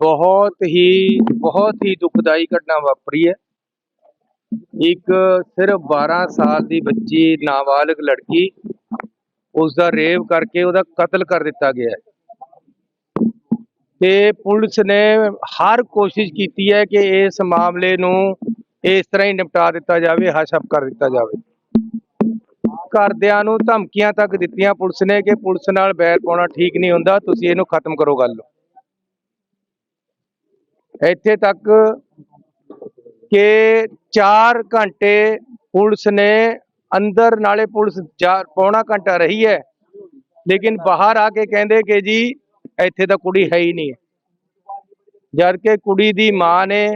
ਬਹੁਤ ਹੀ ਬਹੁਤ ਹੀ ਦੁਖਦਾਈ ਘਟਨਾ ਵਾਪਰੀ ਹੈ। ਇੱਕ ਸਿਰਫ 12 ਸਾਲ ਦੀ ਬੱਚੀ, ਨਾਬਾਲਗ ਲੜਕੀ ਉਸ ਦਾ ਰੇਪ ਕਰਕੇ ਉਹਦਾ ਕਤਲ ਕਰ ਦਿੱਤਾ ਗਿਆ ਹੈ। ਤੇ ਪੁਲਿਸ ਨੇ ਹਰ ਕੋਸ਼ਿਸ਼ ਕੀਤੀ ਹੈ ਕਿ ਇਸ ਮਾਮਲੇ ਨੂੰ ਇਸ ਤਰ੍ਹਾਂ ਹੀ ਨਿਪਟਾ ਦਿੱਤਾ ਜਾਵੇ, ਹਸ਼ਪ ਕਰ ਦਿੱਤਾ ਜਾਵੇ। ਘਰਦਿਆਂ ਨੂੰ ਧਮਕੀਆਂ ਤੱਕ ਦਿੱਤੀਆਂ ਪੁਲਿਸ ਨੇ ਕਿ ਪੁਲਿਸ ਨਾਲ ਬੈਰ ਪਾਉਣਾ ਠੀਕ ਨਹੀਂ ਹੁੰਦਾ, ਤੁਸੀਂ ਇਹਨੂੰ ਖਤਮ ਕਰੋ ਗੱਲ ਇੱਥੇ ਤੱਕ ਕਿ 4 ਘੰਟੇ ਪੁਲਿਸ ਨੇ ਅੰਦਰ ਨਾਲੇ ਪੁਲਿਸ ਚਾਰ ਪੌਣਾ ਘੰਟਾ ਰਹੀ ਹੈ। ਲੇਕਿਨ ਬਾਹਰ ਆ ਕੇ ਕਹਿੰਦੇ ਕਿ ਜੀ, ਇੱਥੇ ਤਾਂ ਕੁੜੀ ਹੈ ਹੀ ਨਹੀਂ। ਜਦ ਕਿ ਕੁੜੀ ਦੀ ਮਾਂ ਨੇ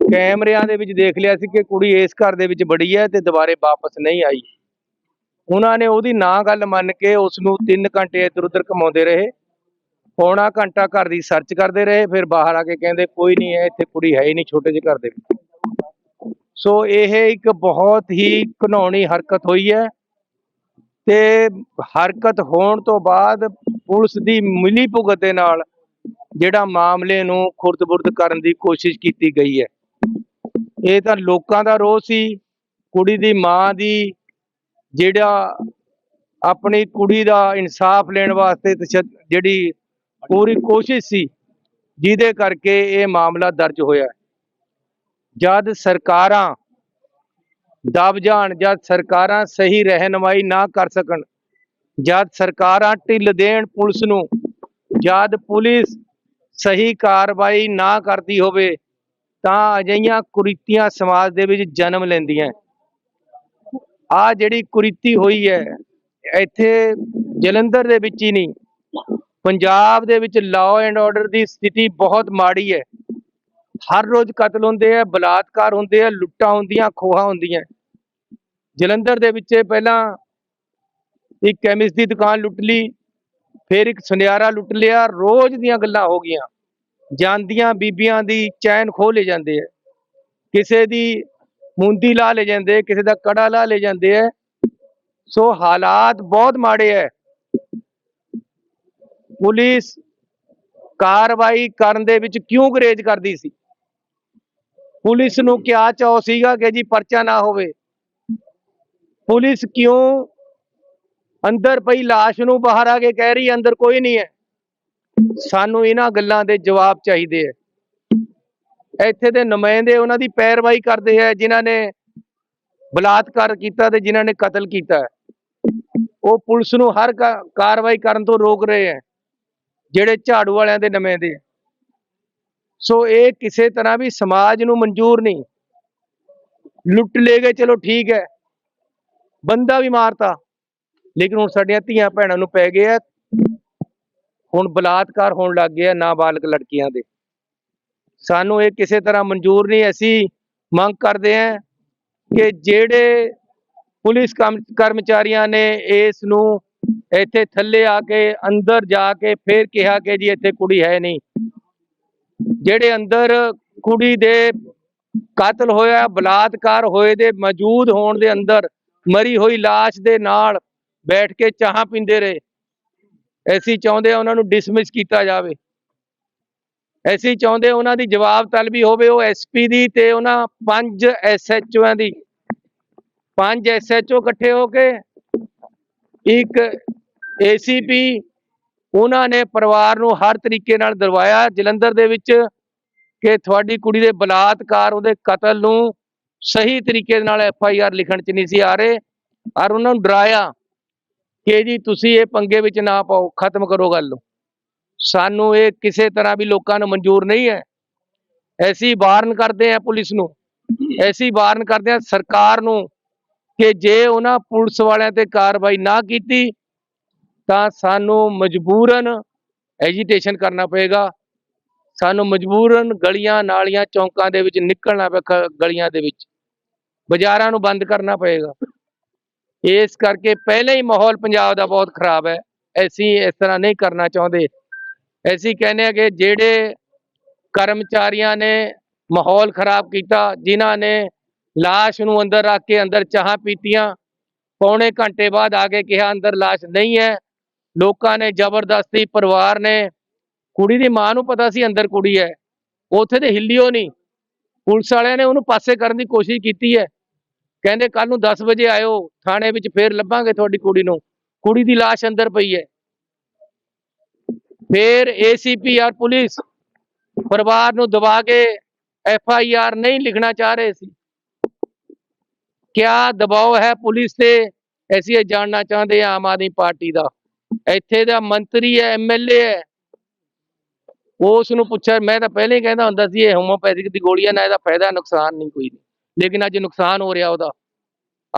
ਕੈਮਰਿਆਂ ਦੇ ਵਿੱਚ ਦੇਖ ਲਿਆ ਸੀ ਕਿ ਕੁੜੀ ਇਸ ਘਰ ਦੇ ਵਿੱਚ ਬੜੀ ਹੈ ਤੇ ਦੁਬਾਰੇ ਵਾਪਸ ਨਹੀਂ ਆਈ। ਉਹਨਾਂ ਨੇ ਉਹਦੀ ਨਾ ਗੱਲ ਮੰਨ ਕੇ ਉਸ ਨੂੰ 3 ਘੰਟੇ ਇੱਧਰ ਉੱਧਰ ਘਮਾਉਂਦੇ ਰਹੇ। ਪੌਣਾ ਘੰਟਾ ਘਰ ਦੀ ਸਰਚ ਕਰਦੇ ਰਹੇ, ਫਿਰ ਬਾਹਰ ਆ ਕੇ ਕਹਿੰਦੇ ਕੋਈ ਨਹੀਂ ਹੈ ਇੱਥੇ ਕੁੜੀ ਹੈ ਹੀ ਨਹੀਂ ਛੋਟੇ ਜਿਹੇ ਘਰ ਦੇ ਵਿੱਚ। ਸੋ ਇਹ ਇੱਕ ਬਹੁਤ ਹੀ ਘਿਨੌਣੀ ਹਰਕਤ ਹੋਈ ਹੈ ਤੇ ਹਰਕਤ ਹੋਣ ਤੋਂ ਬਾਅਦ ਪੁਲਿਸ ਦੀ ਮਿਲੀ ਭੁਗਤ ਦੇ ਨਾਲ ਜਿਹੜਾ ਮਾਮਲੇ ਨੂੰ ਖੁਰਦ-ਬੁਰਦ ਕਰਨ ਦੀ ਕੋਸ਼ਿਸ਼ ਕੀਤੀ ਗਈ ਹੈ। ਇਹ ਤਾਂ ਲੋਕਾਂ ਦਾ ਰੋਹ ਸੀ, ਕੁੜੀ ਦੀ ਮਾਂ ਦੀ ਜਿਹੜਾ ਆਪਣੀ ਕੁੜੀ ਦਾ ਇਨਸਾਫ ਲੈਣ ਵਾਸਤੇ ਜਿਹੜੀ ਪੂਰੀ ਕੋਸ਼ਿਸ਼ ਸੀ, ਜਿਹਦੇ ਕਰਕੇ ਇਹ ਮਾਮਲਾ ਦਰਜ ਹੋਇਆ ਜਦ ਸਰਕਾਰਾਂ ਦਬ ਜਾਣ, ਜਦ ਸਰਕਾਰਾਂ ਸਹੀ ਰਹਿਨਮਾਈ ਨਾ ਕਰ ਸਕਣ, ਜਦ ਸਰਕਾਰਾਂ ਢਿੱਲ ਦੇਣ ਪੁਲਿਸ ਨੂੰ, ਜਦ ਪੁਲਿਸ ਸਹੀ ਕਾਰਵਾਈ ਨਾ ਕਰਦੀ ਹੋਵੇ, ਤਾਂ ਅਜਿਹੀਆਂ ਕੁਰੀਤੀਆਂ ਸਮਾਜ ਦੇ ਵਿੱਚ ਜਨਮ ਲੈਂਦੀਆਂ ਆ ਜਿਹੜੀ ਕੁਰੀਤੀ ਹੋਈ ਹੈ, ਇੱਥੇ ਜਲੰਧਰ ਦੇ ਵਿੱਚ ਹੀ ਨਹੀਂ ਪੰਜਾਬ ਦੇ ਵਿੱਚ ਲਾਅ ਐਂਡ ਆਰਡਰ ਦੀ ਸਥਿਤੀ ਬਹੁਤ ਮਾੜੀ ਹੈ। ਹਰ ਰੋਜ਼ ਕਤਲ ਹੁੰਦੇ ਆ, ਬਲਾਤਕਾਰ ਹੁੰਦੇ ਆ, ਲੁੱਟਾਂ ਹੁੰਦੀਆਂ, ਖੋਹਾਂ ਹੁੰਦੀਆਂ। ਜਲੰਧਰ ਦੇ ਵਿੱਚ ਪਹਿਲਾਂ ਇੱਕ ਕੈਮਿਸਟ ਦੀ ਦੁਕਾਨ ਲੁੱਟ ਲਈ, ਫਿਰ ਇੱਕ ਸੁਨਿਆਰਾ ਲੁੱਟ ਲਿਆ, ਰੋਜ਼ ਦੀਆਂ ਗੱਲਾਂ ਹੋ ਗਈਆਂ। ਜਾਂਦੀਆਂ ਬੀਬੀਆਂ ਦੀ ਚੈਨ ਖੋਹ ਲੈ ਜਾਂਦੇ ਆ। ਕਿਸੇ ਦੀ ਮੁੰਦੀ ਲਾ ਲੈ ਜਾਂਦੇ ਕਿਸੇ ਦਾ ਕੜਾ ਲਾ ਲੈ ਜਾਂਦੇ ਆ। ਸੋ ਹਾਲਾਤ ਬਹੁਤ ਮਾੜੇ ਹੈ ਪੁਲਿਸ ਕਾਰਵਾਈ ਕਰਨ ਦੇ ਵਿੱਚ ਕਿਉਂ ਗਰੇਜ ਕਰਦੀ ਸੀ? ਪੁਲਿਸ ਨੂੰ ਕਿਆ ਚਾਅ ਸੀਗਾ ਕਿ ਜੀ ਪਰਚਾ ਨਾ ਹੋਵੇ। ਪੁਲਿਸ ਕਿਉਂ ਅੰਦਰ ਪਈ ਲਾਸ਼ ਨੂੰ ਬਾਹਰ ਆ ਕੇ ਕਹਿ ਰਹੀ, ਅੰਦਰ ਕੋਈ ਨਹੀਂ ਹੈ। ਸਾਨੂੰ ਇਹਨਾਂ ਗੱਲਾਂ ਦੇ ਜਵਾਬ ਚਾਹੀਦੇ ਹੈ। ਇੱਥੇ ਦੇ ਨੁਮਾਇੰਦੇ ਉਹਨਾਂ ਦੀ ਪੈਰਵਾਈ ਕਰਦੇ ਹੈ, ਜਿਨ੍ਹਾਂ ਨੇ ਬਲਾਤਕਾਰ ਕੀਤਾ ਤੇ ਜਿਨ੍ਹਾਂ ਨੇ ਕਤਲ ਕੀਤਾ ਉਹ ਪੁਲਿਸ ਨੂੰ ਹਰ ਕਾਰਵਾਈ ਕਰਨ ਤੋਂ ਰੋਕ ਰਹੇ ਹੈ। ਜਿਹੜੇ ਝਾੜੂ ਵਾਲਿਆਂ ਦੇ ਨਵੇਂ ਦੇ। ਸੋ ਇਹ ਕਿਸੇ ਤਰ੍ਹਾਂ ਵੀ ਸਮਾਜ ਨੂੰ ਮਨਜ਼ੂਰ ਨਹੀਂ। ਲੁੱਟ ਲੈ ਗਏ, ਚਲੋ ਠੀਕ ਹੈ। ਬੰਦਾ ਵੀ ਮਾਰਤਾ। ਲੇਕਿਨ ਹੁਣ ਸਾਡੀਆਂ ਧੀਆਂ ਭੈਣਾਂ ਨੂੰ ਪੈ ਗਿਆ। ਹੁਣ ਬਲਾਤਕਾਰ ਹੋਣ ਲੱਗ ਗਿਆ ਨਾਬਾਲਗ ਲੜਕੀਆਂ ਦੇ। ਸਾਨੂੰ ਇਹ ਕਿਸੇ ਤਰ੍ਹਾਂ ਮਨਜ਼ੂਰ ਨਹੀਂ। ਅਸੀਂ ਮੰਗ ਕਰਦੇ ਹਾਂ ਕਿ ਜਿਹੜੇ ਪੁਲਿਸ ਕੰਮ- ਕਰਮਚਾਰੀਆਂ ਨੇ ਇਸ ਨੂੰ ਇੱਥੇ ਥੱਲੇ ਆ ਕੇ, ਅੰਦਰ ਜਾ ਕੇ ਫੇਰ ਕਿਹਾ ਕਿ ਜੀ ਇੱਥੇ ਕੁੜੀ ਹੈ ਨਹੀਂ। ਜਿਹੜੇ ਅੰਦਰ ਕੁੜੀ ਦੇ ਕਤਲ ਹੋਇਆ, ਬਲਾਤਕਾਰ ਹੋਏ ਦੇ, ਮੌਜੂਦ ਹੋਣ ਦੇ ਅੰਦਰ ਮਰੀ ਹੋਈ ਲਾਸ਼ ਦੇ ਨਾਲ ਬੈਠ ਕੇ ਚਾਹ ਪੀਂਦੇ ਰਹੇ। ਐਸੀ ਚਾਹੁੰਦੇ ਹਾਂ ਉਹਨਾਂ ਨੂੰ ਡਿਸਮਿਸ ਕੀਤਾ ਜਾਵੇ। ਅਸੀਂ ਚਾਹੁੰਦੇ ਉਹਨਾਂ ਦੀ ਜਵਾਬ ਤਲਬੀ ਹੋਵੇ, ਉਹ ਐਸਪੀ ਦੀ ਤੇ ਉਹਨਾਂ ਪੰਜ ਐਸਐਚਓਆਂ ਦੀ। ਪੰਜ ਐਸਐਚਓ ਇਕੱਠੇ ਹੋ ਕੇ ਇੱਕ ਏਸੀਪੀ ਉਹਨਾਂ ਨੇ ਪਰਿਵਾਰ ਨੂੰ ਹਰ ਤਰੀਕੇ ਨਾਲ ਦਰਵਾਇਆ। ਜਲੰਧਰ ਦੇ ਵਿੱਚ ਕਿ ਤੁਹਾਡੀ ਕੁੜੀ ਦੇ ਬਲਾਤਕਾਰ, ਉਹਦੇ ਕਤਲ ਨੂੰ ਸਹੀ ਤਰੀਕੇ ਨਾਲ ਐਫ ਆਈ ਆਰ ਲਿਖਣ ਚ ਨਹੀਂ ਸੀ ਆ ਰਹੇ ਔਰ ਉਹਨਾਂ ਨੂੰ ਡਰਾਇਆ ਕਿ ਜੀ ਤੁਸੀਂ ਇਹ ਪੰਗੇ ਵਿੱਚ ਨਾ ਪਾਓ, ਖਤਮ ਕਰੋ ਗੱਲ। ਨੂੰ ਸਾਨੂੰ ਇਹ ਕਿਸੇ ਤਰ੍ਹਾਂ ਵੀ ਲੋਕਾਂ ਨੂੰ ਮਨਜ਼ੂਰ ਨਹੀਂ ਹੈ। ਐਸੀ ਵਾਰਨ ਕਰਦੇ ਆ ਪੁਲਿਸ ਨੂੰ। ਐਸੀ ਵਾਰਨ ਕਰਦੇ ਆ ਸਰਕਾਰ ਨੂੰ ਕਿ ਜੇ ਉਹਨਾਂ ਪੁਲਿਸ ਵਾਲਿਆਂ ਤੇ ਕਾਰਵਾਈ ਨਾ ਕੀਤੀ ਤਾਂ ਸਾਨੂੰ ਮਜਬੂਰਨ ਐਜੀਟੇਸ਼ਨ ਕਰਨਾ ਪਏਗਾ। ਸਾਨੂੰ ਮਜਬੂਰਨ ਗਲੀਆਂ, ਨਾਲੀਆਂ, ਚੌਂਕਾਂ ਦੇ ਵਿੱਚ ਨਿਕਲਣਾ ਪਏਗਾ ਗਲੀਆਂ ਦੇ ਵਿੱਚ। ਬਾਜ਼ਾਰਾਂ ਨੂੰ ਬੰਦ ਕਰਨਾ ਪਏਗਾ। ਇਸ ਕਰਕੇ ਪਹਿਲਾਂ ਹੀ ਮਾਹੌਲ ਪੰਜਾਬ ਦਾ ਬਹੁਤ ਖਰਾਬ ਹੈ। ਅਸੀਂ ਇਸ ਤਰ੍ਹਾਂ ਨਹੀਂ ਕਰਨਾ ਚਾਹੁੰਦੇ। ਅਸੀਂ ਕਹਿੰਦੇ ਹਾਂ ਕਿ ਜਿਹੜੇ ਕਰਮਚਾਰੀਆਂ ਨੇ ਮਾਹੌਲ ਖਰਾਬ ਕੀਤਾ, ਜਿਨ੍ਹਾਂ ਨੇ ਲਾਸ਼ ਨੂੰ ਅੰਦਰ ਰੱਖ ਕੇ ਅੰਦਰ ਚਾਹਾਂ ਪੀਤੀਆਂ, ਪੌਣੇ ਘੰਟੇ ਬਾਅਦ ਆ ਕੇ ਕਿਹਾ ਅੰਦਰ ਲਾਸ਼ ਨਹੀਂ ਹੈ। ਲੋਕਾਂ ਨੇ ਜ਼ਬਰਦਸਤੀ ਪਰਿਵਾਰ ਨੇ ਕੁੜੀ ਦੀ ਮਾਂ ਨੂੰ ਪਤਾ ਸੀ ਅੰਦਰ ਕੁੜੀ ਹੈ। ਉੱਥੇ ਤੇ ਹਿੱਲਿਓ ਨਹੀਂ। ਪੁਲਿਸ ਵਾਲਿਆਂ ਨੇ ਉਹਨੂੰ ਪਾਸੇ ਕਰਨ ਦੀ ਕੋਸ਼ਿਸ਼ ਕੀਤੀ ਹੈ। ਕਹਿੰਦੇ ਕੱਲ ਨੂੰ 10 ਵਜੇ ਆਇਓ, ਥਾਣੇ ਵਿੱਚ ਫੇਰ ਲੱਭਾਂਗੇ ਤੁਹਾਡੀ ਕੁੜੀ ਨੂੰ। ਕੁੜੀ ਦੀ ਲਾਸ਼ ਅੰਦਰ ਪਈ ਹੈ। ਫੇਰ ਏਸੀਪੀ ਔਰ ਪੁਲਿਸ ਪਰਿਵਾਰ ਨੂੰ ਦਬਾ ਕੇ ਐਫ ਆਈ ਆਰ ਨਹੀਂ ਲਿਖਣਾ ਚਾਹ ਰਹੇ ਸੀ। ਕਿਆ ਦਬਾਅ ਹੈ ਪੁਲਿਸ ਤੇ? ਅਸੀਂ ਇਹ ਜਾਣਨਾ ਚਾਹੁੰਦੇ ਹਾਂ ਆਮ ਆਦਮੀ ਪਾਰਟੀ ਦਾ। ਇੱਥੇ ਦਾ ਮੰਤਰੀ ਹੈ ਐਮਐਲਏ ਹੈ। ਉਸ ਨੂੰ ਪੁੱਛਿਆ, ਮੈਂ ਤਾਂ ਪਹਿਲੇ ਹੀ ਕਹਿੰਦਾ ਹੁੰਦਾ ਸੀ, ਇਹ ਹੋਮੋਪੈਥਿਕ ਦੀ ਗੋਲੀਆਂ ਨਾਲ ਇਹਦਾ ਫਾਇਦਾ, ਨੁਕਸਾਨ ਨਹੀਂ ਕੋਈ ਲੇਕਿਨ ਅੱਜ ਨੁਕਸਾਨ ਹੋ ਰਿਹਾ ਉਹਦਾ।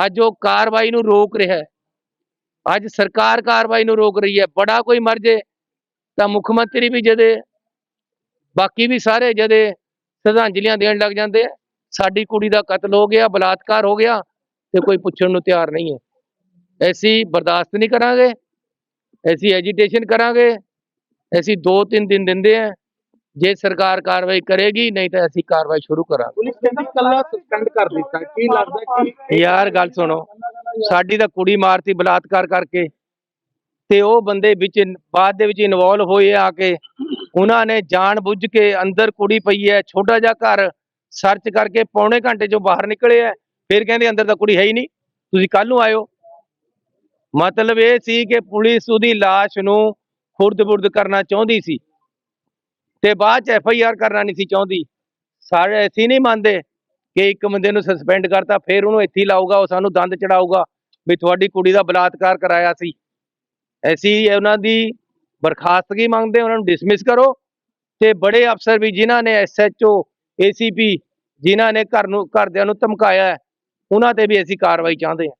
ਅੱਜ ਉਹ ਕਾਰਵਾਈ ਨੂੰ ਰੋਕ ਰਿਹਾ ਹੈ। ਅੱਜ ਸਰਕਾਰ ਕਾਰਵਾਈ ਨੂੰ ਰੋਕ ਰਹੀ ਹੈ। ਬੜਾ ਕੋਈ ਮਰ ਜੇ, ਤਾਂ ਮੁੱਖ ਮੰਤਰੀ ਵੀ ਜਦੇ, ਬਾਕੀ ਵੀ ਸਾਰੇ ਜਦੇ ਸ਼ਰਧਾਂਜਲੀਆਂ ਦੇਣ ਲੱਗ ਜਾਂਦੇ ਆ, ਸਾਡੀ ਕੁੜੀ ਦਾ ਕਤਲ ਹੋ ਗਿਆ, ਬਲਾਤਕਾਰ ਹੋ ਗਿਆ, ਤੇ ਕੋਈ ਪੁੱਛਣ ਨੂੰ ਤਿਆਰ ਨਹੀਂ ਹੈ। ਅਸੀਂ ਬਰਦਾਸ਼ਤ ਨਹੀਂ ਕਰਾਂਗੇ। ਅਸੀਂ ਐਜੀਟੇਸ਼ਨ ਕਰਾਂਗੇ। ਅਸੀਂ 2-3 ਦਿਨ ਦਿੰਦੇ ਆ। ਜੇ ਸਰਕਾਰ ਕਾਰਵਾਈ ਕਰੇਗੀ ਨਹੀਂ ਤਾਂ ਅਸੀਂ ਕਾਰਵਾਈ ਸ਼ੁਰੂ ਕਰਾਂਗੇ। ਪੁਲਿਸ ਕਹਿੰਦੀ ਕੱਲਾ ਸਸਪੈਂਡ ਕਰ ਦਿੱਤਾ। ਕੀ ਲੱਗਦਾ ਕਿ ਯਾਰ ਗੱਲ ਸੁਣੋ। ਸਾਡੀ ਤਾਂ ਕੁੜੀ ਮਾਰਤੀ ਬਲਾਤਕਾਰ ਕਰਕੇ। ਤੇ ਉਹ ਬੰਦੇ ਵਿੱਚ ਬਾਅਦ ਦੇ ਵਿੱਚ ਇਨਵੋਲਵ ਹੋਏ ਆ ਕੇ। ਉਹਨਾਂ ਨੇ ਜਾਣ ਬੁੱਝ ਕੇ ਅੰਦਰ ਕੁੜੀ ਪਈ ਹੈ ਛੋਟਾ ਜਿਹਾ ਘਰ ਸਰਚ ਕਰਕੇ ਪੌਣੇ ਘੰਟੇ ਚੋਂ ਬਾਹਰ ਨਿਕਲੇ ਆ। ਫਿਰ ਕਹਿੰਦੇ ਅੰਦਰ ਤਾਂ ਕੁੜੀ ਹੈ ਹੀ ਨਹੀਂ। ਤੁਸੀਂ ਕੱਲ ਨੂੰ ਆਇਓ। ਮਤਲਬ ਇਹ ਸੀ ਕਿ ਪੁਲਿਸ ਉਹਦੀ ਲਾਸ਼ ਨੂੰ ਖੁਰਦ-ਬੁਰਦ ਕਰਨਾ ਚਾਹੁੰਦੀ ਸੀ ਤੇ ਬਾਅਦ ਚ ਐਫ ਆਈ ਆਰ ਕਰਨਾ ਨਹੀਂ ਸੀ ਚਾਹੁੰਦੀ। ਸਾਰੇ ਅਸੀਂ ਨਹੀਂ ਮੰਨਦੇ ਕਿ ਇੱਕ ਬੰਦੇ ਨੂੰ ਸਸਪੈਂਡ ਕਰਤਾ, ਫਿਰ ਉਹਨੂੰ ਇੱਥੇ ਲਾਊਗਾ, ਉਹ ਸਾਨੂੰ ਦੰਦ ਚੜਾਊਗਾ ਵੀ ਤੁਹਾਡੀ ਕੁੜੀ ਦਾ ਬਲਾਤਕਾਰ ਕਰਾਇਆ ਸੀ। ਅਸੀਂ ਉਹਨਾਂ ਦੀ ਬਰਖਾਸਤਗੀ ਮੰਗਦੇ, ਉਹਨਾਂ ਨੂੰ ਡਿਸਮਿਸ ਕਰੋ ਤੇ ਬੜੇ ਅਫਸਰ ਵੀ ਜਿਨ੍ਹਾਂ ਨੇ ਐਸਐਚਓ ਏਸੀਪੀ ਜਿਨ੍ਹਾਂ ਨੇ ਘਰ ਨੂੰ, ਘਰਦਿਆਂ ਨੂੰ ਧਮਕਾਇਆ ਉਹਨਾਂ ਤੇ ਵੀ ਅਸੀਂ ਕਾਰਵਾਈ ਚਾਹੁੰਦੇ ਹਾਂ।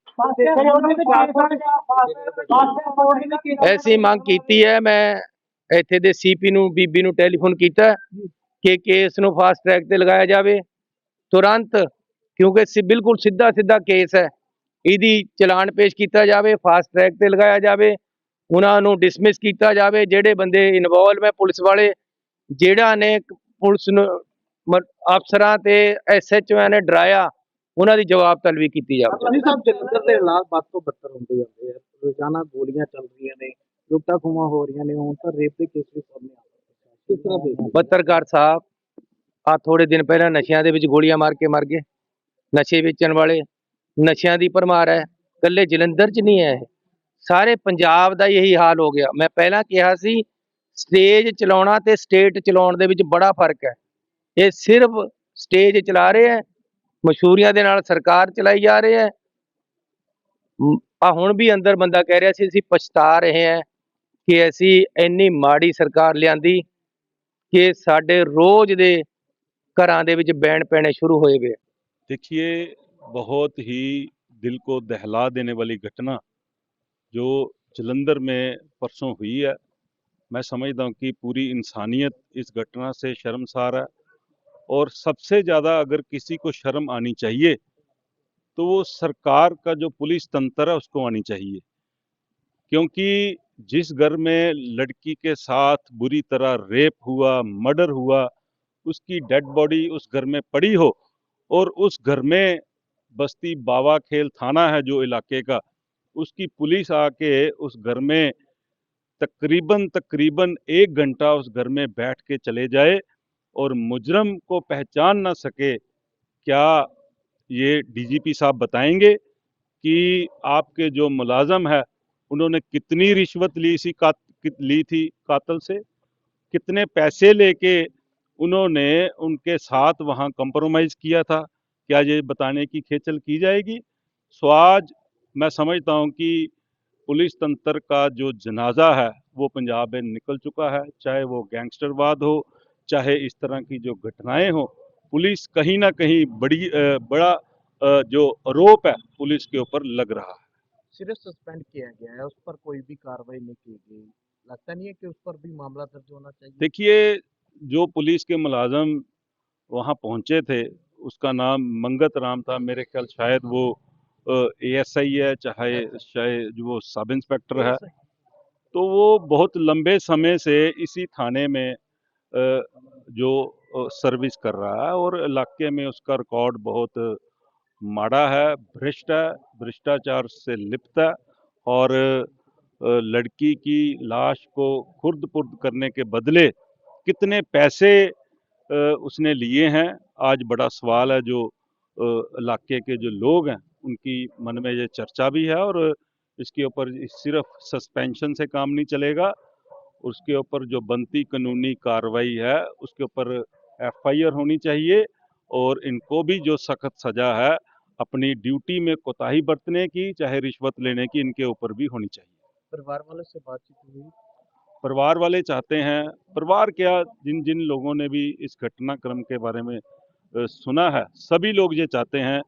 ਐਸੀ ਮੰਗ ਕੀਤੀ ਹੈ ਮੈਂ ਇੱਥੇ ਦੇ ਸੀਪੀ ਨੂੰ ਬੀਬੀ ਨੂੰ ਟੈਲੀਫੋਨ ਕੀਤਾ ਕਿ ਕੇਸ ਨੂੰ ਫਾਸਟ ਟਰੈਕ ਤੇ ਲਗਾਇਆ ਜਾਵੇ। ਤੁਰੰਤ ਕਿਉਂਕਿ ਸਿ ਬਿਲਕੁਲ ਸਿੱਧਾ ਸਿੱਧਾ ਕੇਸ ਹੈ ਇਹਦੀ ਚਲਾਨ ਪੇਸ਼ ਕੀਤਾ ਜਾਵੇ ਫਾਸਟ ਟਰੈਕ ਤੇ ਲਗਾਇਆ ਜਾਵੇ ਉਹਨਾਂ ਨੂੰ ਡਿਸਮਿਸ ਕੀਤਾ ਜਾਵੇ ਜਿਹੜੇ ਬੰਦੇ ਇਨਵੋਲਵ ਹੈ ਪੁਲਿਸ ਵਾਲੇ ਜਿਹੜਾ ਨੇ ਪੁਲਿਸ ਨੂੰ ਅਫਸਰਾਂ ਤੇ ਐਸਐਚਓ ਨੇ ਡਰਾਇਆ ਉਹਨਾਂ ਦੀ ਜਵਾਬ ਤਲਬੀ ਕੀਤੀ ਜਾਵੇ। ਅਲੀ ਸਾਹਿਬ ਜਲੰਧਰ ਦੇ ਹਾਲਾਤ ਵੱਧ ਤੋਂ ਬੱਤਰ ਹੁੰਦੇ ਜਾਂਦੇ ਆ। ਰੋਜ਼ਾਨਾ ਗੋਲੀਆਂ ਚੱਲ ਰਹੀਆਂ ਨੇ ਲੁੱਟਾਂ ਖੋਹਾਂ ਹੋ ਰਹੀਆਂ ਨੇ ਹੁਣ ਤਾਂ ਰੇਪ ਦੇ ਕੇਸ ਵੀ ਸਾਹਮਣੇ ਆ ਰਹੇ। ਕਿਸ ਤਰ੍ਹਾਂ ਦੇਖਦੇ ਪੱਤਰਕਾਰ ਸਾਹਿਬ ਆ ਥੋੜੇ ਦਿਨ ਪਹਿਲਾਂ ਨਸ਼ਿਆਂ ਦੇ ਵਿੱਚ ਗੋਲੀਆਂ ਮਾਰ ਕੇ ਮਰ ਗਏ। ਨਸ਼ੇ ਵੇਚਣ ਵਾਲੇ ਨਸ਼ਿਆਂ ਦੀ ਭਰਮਾਰ ਹੈ। ਇਕੱਲੇ ਜਲੰਧਰ 'ਚ ਨਹੀਂ ਹੈ ਸਾਰੇ ਪੰਜਾਬ ਦਾ ਇਹੀ ਹਾਲ ਹੋ ਗਿਆ। ਮੈਂ ਪਹਿਲਾਂ ਕਿਹਾ ਸੀ ਸਟੇਜ ਚਲਾਉਣਾ ਤੇ ਸਟੇਟ ਚਲਾਉਣ ਦੇ ਵਿੱਚ ਬੜਾ ਫ਼ਰਕ ਹੈ। ਇਹ ਸਿਰਫ ਸਟੇਜ ਚਲਾ ਰਹੇ ਹੈ ਮਸ਼ਹੂਰੀਆਂ ਦੇ ਨਾਲ ਸਰਕਾਰ ਚਲਾਈ ਜਾ ਰਹੀ ਹੈ ਆ ਹੁਣ ਵੀ ਅੰਦਰ ਬੰਦਾ ਕਹਿ ਰਿਹਾ ਸੀ ਅਸੀਂ ਪਛਤਾ ਰਹੇ ਹਾਂ ਕਿ ਅਸੀਂ ਇੰਨੀ ਮਾੜੀ ਸਰਕਾਰ ਲਿਆਂਦੀ ਕਿ ਸਾਡੇ ਰੋਜ਼ ਦੇ ਘਰਾਂ ਦੇ ਵਿੱਚ ਬੈਣ ਪੈਣੇ ਸ਼ੁਰੂ ਹੋਏ ਵੇ देखिए बहुत ही दिल को दहला देने वाली घटना जो जलंधर में परसों हुई है मैं समझता हूँ कि पूरी इंसानियत इस घटना से शर्मसार है और सबसे ज़्यादा अगर किसी को शर्म आनी चाहिए तो वो सरकार का जो पुलिस तंत्र है, उसको आनी चाहिए। क्योंकि जिस घर में लड़की के साथ बुरी तरह रेप हुआ, मर्डर हुआ, उसकी डेड बॉडी उस घर में पड़ी हो और उस घर में बस्ती बावा खेल थाना है जो इलाके का, उसकी पुलिस आके उस घर में तकरीबन तकरीबन एक घंटा उस घर में बैठ के चले जाए और मुजरम को पहचान ना सके, क्या ये डीजीपी साहब बताएँगे कि आपके जो मुलाजम है, उन्होंने कितनी रिश्वत ली सी कित- ली थी कातल से? कितने पैसे लेके उन्होंने उनके साथ वहाँ कंप्रोमाइज़ किया था? क्या ये बताने की खेचल की जाएगी? सो आज मैं समझता हूँ कि पुलिस तंत्र का जो जनाजा है, वो पंजाब में निकल चुका है, चाहे वो गैंगस्टरवाद हो चाहे इस तरह की जो घटनाएँ हो पुलिस कहीं ना कहीं बड़ी बड़ा जो आरोप है पुलिस के ऊपर लग रहा है। सिर्फ़ सस्पेंड किया गया है उस पर कोई भी कार्रवाई नहीं की गई। लगता नहीं है कि उस पर भी मामला दर्ज होना चाहिए? देखिए जो पुलिस के मुलाजम वहाँ पहुँचे थे उसका नाम मंगत राम था। मेरे ख्याल शायद वो एएसआई है चाहे शायद जो वो सब इंस्पेक्टर है। तो वो बहुत लंबे समय से इसी थाने में जो सर्विस कर रहा है और इलाके में उसका रिकॉर्ड बहुत माड़ा है, भ्रष्ट है, भ्रष्टाचार से लिप्त है और लड़की की लाश को खुर्द पुर्द करने के बदले कितने पैसे उसने लिए हैं, आज बड़ा सवाल है जो इलाके के जो लोग हैं, उनकी मन में ये चर्चा भी है और इसके ऊपर सिर्फ़ सस्पेंशन से काम नहीं चलेगा। उसके ऊपर जो बनती कानूनी कार्रवाई है उसके ऊपर एफआईआर होनी चाहिए और इनको भी जो सख्त सजा है अपनी ड्यूटी में कोताही बरतने की चाहे रिश्वत लेने की इनके ऊपर भी होनी चाहिए। परिवार वालों से बातचीत हुई? परिवार वाले चाहते हैं परिवार क्या जिन जिन लोगों ने भी इस घटनाक्रम के बारे में सुना है सभी लोग ये चाहते हैं